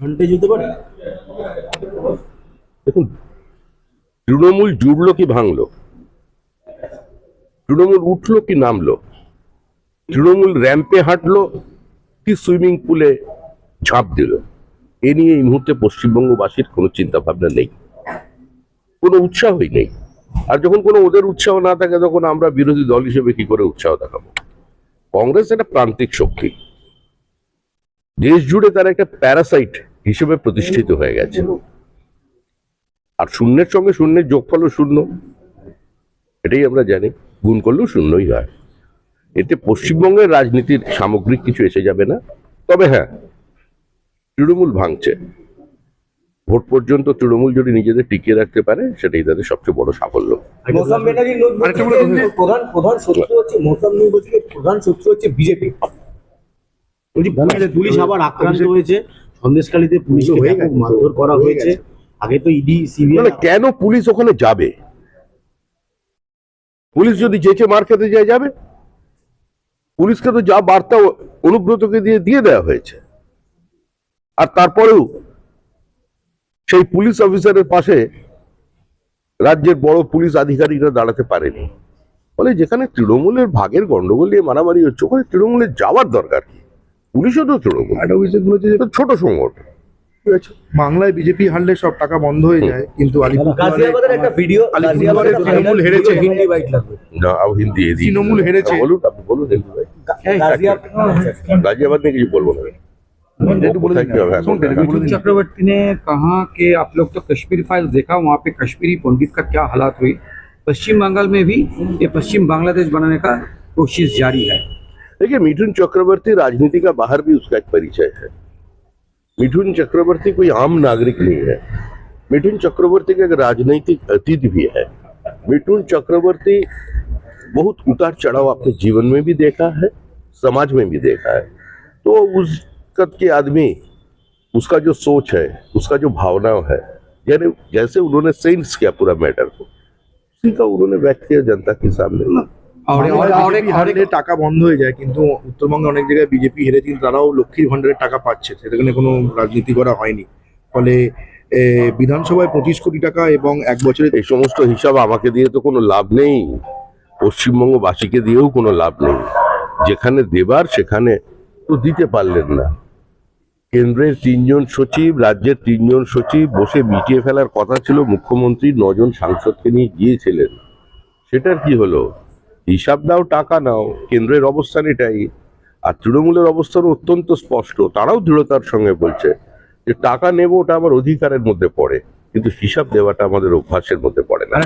পারে? দেখুন, তৃণমূল জুড়লো কি ভাঙলো? তৃণমূল উঠল কি নামলো? তৃণমূল র্যাম্পে হাঁটলো কি সুইমিং পুলে ঝাঁপ দিল? এ নিয়ে এই মুহূর্তে পশ্চিমবঙ্গবাসীর কোনো চিন্তা ভাবনা নেই। কোনো উৎসাহই নেই। আর যখন কোনো ওদের উৎসাহ না থাকে, তখন আমরা বিরোধী দল হিসেবে কি করে উৎসাহ দেখাবো? কংগ্রেস একটা প্রান্তিক শক্তি। দেশ জুড়ে তারা একটা প্যারাসাইট হিসেবে প্রতিষ্ঠিত হয়ে গেছে। আর শূন্যের সঙ্গে শূন্যের যোগফলও শূন্য। এটাই আমরা জানি গুণ করলেও শূন্যই হয়। এতে পশ্চিমবঙ্গের রাজনীতির সামগ্রিক কিছু এসে যাবে না। তবে হ্যাঁ তৃণমূল ভাঙছে। ভোট পর্যন্ত তৃণমূল যদি নিজেদের টিকিয়ে রাখতে পারে সেটাই তাদের সবচেয়ে বড় সাফল্য। প্রধান প্রধান শত্রু হচ্ছে প্রধান শত্রু হচ্ছে বিজেপি। পুলিশ- পুলিশ আবার আক্রান্ত হয়েছে। সন্দেশকালীতে হয়ে মারধর করা হয়েছে। আগে তো ইডি সিবিআই কেন পুলিশ ওখানে যাবে? পুলিশ যদি মার খেতে যায় যাবে। পুলিশকে তো যা বার্তা অনুব্রতকে দিয়ে দিয়ে দেওয়া হয়েছে। আর তারপরেও সেই পুলিশ অফিসারের পাশে রাজ্যের বড় পুলিশ আধিকারিকরা দাঁড়াতে পারেনি। ফলে যেখানে তৃণমূলের ভাগের গন্ডগোল নিয়ে মারামারি হচ্ছে ওখানে তৃণমূলের যাওয়ার দরকার কি? পুলিশও তো তৃণমূল একটা অভিযোগ হচ্ছে যে এটা ছোট সংগঠন ঠিক আছে বাংলায় বিজেপি হারলে সব টাকা বন্ধ হয়ে যায় কিন্তু আলিপুরদুয়ারে গাজিয়াবাদের একটা ভিডিও আলিপুরদুয়ারে তৃণমূল হেরেছে। হিন্দি বাইট লাগবে না আব হিন্দি এদি তৃণমূল হেরেছে। বলুন আপনি বলুন হিন্দি ভাই গাজিয়াবাদ गाजियाबाद में কিছু বলবো না একটু বলে দিন Thank you, না। শুনুন, একটু বলে मिथुन দিন। चक्रवर्ती ने कहा कि आप लोग तो कश्मीर फाइल देखा वहाँ पे कश्मीरी पंडित का क्या हालात हुई पश्चिम बंगाल में भी ये पश्चिम बांग्लादेश बनाने का कोशिश जारी है देखिए, मिथुन चक्रवर्ती राजनीति का बाहर भी उसका एक परिचय है। मिथुन चक्रवर्ती कोई आम नागरिक नहीं है। मिथुन चक्रवर्ती का एक राजनीतिक अतीत भी है। मिथुन चक्रवर्ती बहुत उतार चढ़ाव अपने जीवन में भी देखा है, समाज में भी देखा है। तो उस कद के आदमी, उसका जो सोच है, उसका जो भावना है, यानी जैसे उन्होंने सेंस किया पूरा मैटर को, उसी का उन्होंने व्यक्त किया जनता के सामने। টাকা বন্ধ হয়ে যায় কিন্তু উত্তরবঙ্গে অনেক জায়গায় বিজেপি হেরে কিন্তু তারাও লক্ষ্মীর ভান্ডারের টাকা পাচ্ছে। সেখানে কোনো রাজনীতি করা হয়নি। ফলে বিধানসভায় পঁচিশ কোটি টাকা এবং এক বছরের এই সমস্ত হিসাব আমাকে দিয়ে তো কোনো লাভ নেই। পশ্চিমবঙ্গবাসীকে দিয়েও কোনো লাভ নেই। যেখানে দেবার সেখানে তো দিতে পারলেন না। কেন্দ্রের তিনজন সচিব রাজ্যের তিনজন সচিব বসে মিটিয়ে ফেলার কথা ছিল। মুখ্যমন্ত্রী নজন সাংসদকে নিয়ে গিয়েছিলেন। সেটার কি হলো? হিসাব দাও টাকা নাও, কেন্দ্রের অবস্থান এটাই। আর তৃণমূলের অবস্থান অত্যন্ত স্পষ্ট, তারাও দৃঢ়তার সঙ্গে বলছে যে টাকা নেব ওটা আমার অধিকারের মধ্যে পড়ে, কিন্তু হিসাব দেওয়াটা আমাদের অভ্যাসের মধ্যে পড়ে না।